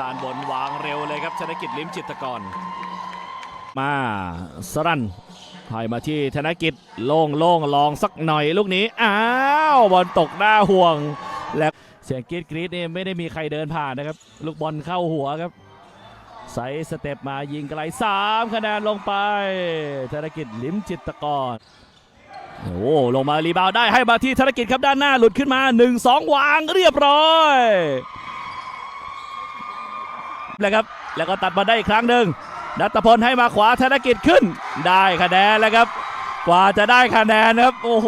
ด้านบนวางเร็วเลยครับชนกิจลิ้มจิตกร มาสรันให้มาที่ธนกิจโล่งโล่งลองสักหน่อยลูกนี้ อ้าวบอลตกหน้าห่วง และเสียงกรีดกรีดนี่ไม่ได้มีใครเดินผ่านนะครับ ลูกบอลเข้าหัวครับใส่สเต็ปมายิงไกล3คะแนนลงไป ธนกิจลิ้มจิตกรโอ้ลงมารีบาวได้ให้มาที่ธนกิจครับด้านหน้าหลุดขึ้นมา 1-2 วางเรียบร้อย แล้วครับ แล้วก็ตัดมาได้อีกครั้งหนึ่งนัตพลให้มาขวาธนกิจขึ้น ได้คะแนนแล้วครับ กว่าจะได้คะแนนครับ โอ้โห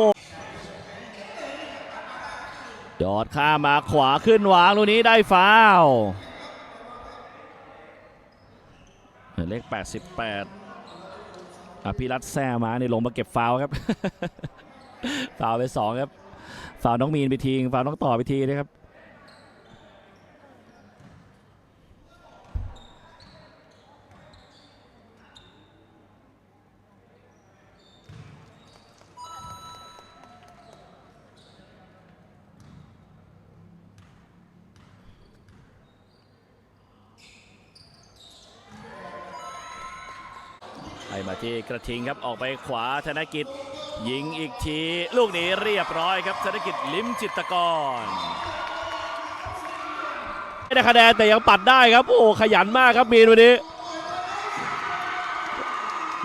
ยอดข้ามาขวาขึ้นวางลูกนี้ได้ฟาวล์เลข 88อภิรัตแซ่มาในลงมาเก็บฟาวครับ ฟาวไปสองครับ ฟาวน้องมีนไปทีฟาวน้องต่อไปทีนะครับ ให้มาที่กระทิงครับออกไปขวาธนกิจ ยิงอีกที ลูกนี้เรียบร้อยครับธนกิจลิ้มจิตกรไม่ได้คะแนนแต่ยังปัดได้ครับ โอ้ขยันมากครับมีนวันนี้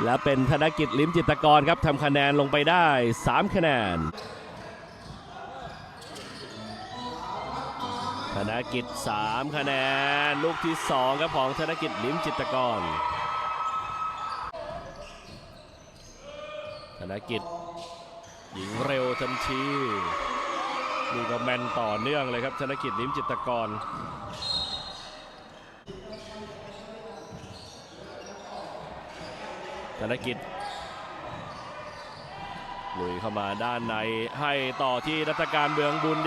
และเป็นธนกิจลิ้มจิตกรครับทำคะแนนลงไปได้ 3 คะแนนธนกิจ 3 คะแนน ลูกที่ 2 ครับของธนกิจลิ้มจิตกร นกิจยิงเร็วทันทีนี่ก็แมนต่อเนื่องเลยครับธนกิจลิ้มจิตกร ธนกิจลุยเข้ามาด้านในให้ต่อที่รัตการเบืองบุญ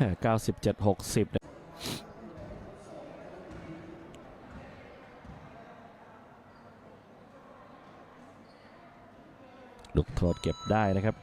97 60ลูกโทษเก็บได้นะครับ